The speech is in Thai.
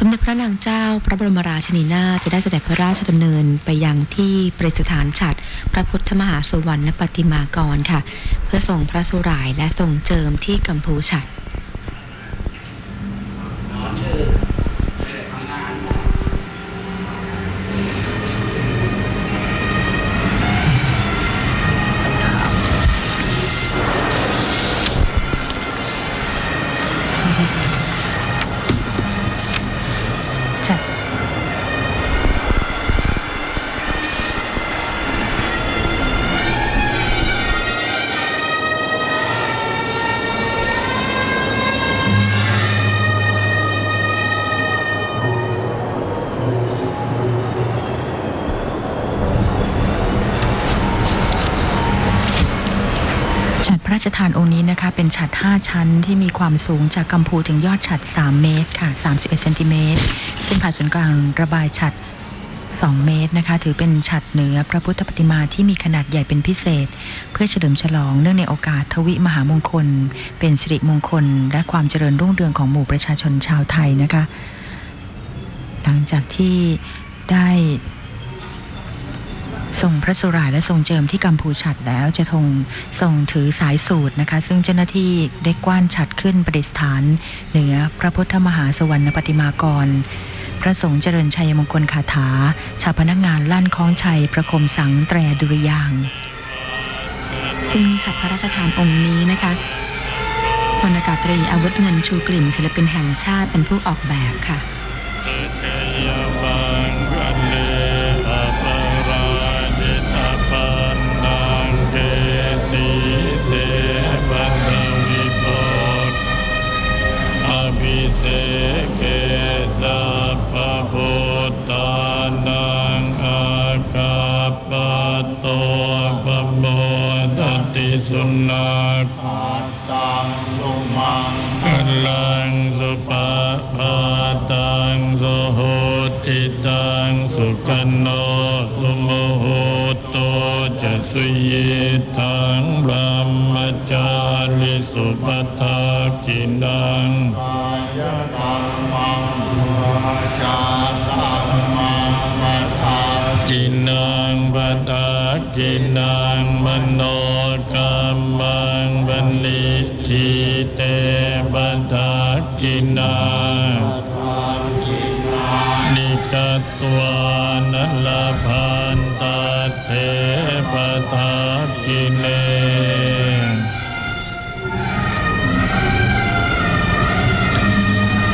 สมเด็จพระนางเจ้า พระบรมราชินีนาถจะได้เสด็จพระราชดำเนินไปยังที่ประดิษฐานฉัตรพระพุทธมหาสุวรรณปฏิมากรค่ะ เพื่อส่งพระสุรายและส่งเจิมที่กัมพูฉัต ฉัตรพระราชทานองค์นี้นะคะ เป็นฉัตร5ชั้นที่มีความสูงจากกัมพูถึงยอดฉัตร3เมตรค่ะ 31เซนติเมตรซึ่งผ่านศูนย์กลางระบายฉัตร2เมตรนะคะ ถือเป็นฉัตรเหนือพระพุทธปฏิมาที่มีขนาดใหญ่เป็นพิเศษ เพื่อเฉลิมฉลองเนื่องในโอกาสทวิมหามงคล เป็นสิริมงคล และความเจริญรุ่งเรืองของหมู่ประชาชนชาวไทยนะคะ หลังจากที่ได้ ส่งพระสุรายและทรงเจิมที่กัมพูฉัตแล้วจะทงส่งถือสายสูตรนะคะ ซึ่งเจ้าหน้าที่ได้กว้านฉัตรขึ้นประดิษฐาน เหนือพระพุทธมหาสวรรณปฏิมากร พระสงฆ์เจริญชัยมงคลคาถาชาวพนักงานลั่นคล้องชัยประคมสังแตรดุริยาง ซึ่งฉัตรพระราชทานองค์นี้นะคะพลอากาศตรีอาวุธเงินชูกลิ่นศิลปินแห่งชาติเป็นผู้ออกแบบค่ะ สัพพพุทธ จินดังสุมังกลังสุปะปาตังมังสุกันโนสุโมโหโตจะสุยิทังบรมจาริสุปทากินังกินังปัตตากินังมโนกรรมังบันลิทิเตปัตตากินังนิกัตวานัลลภา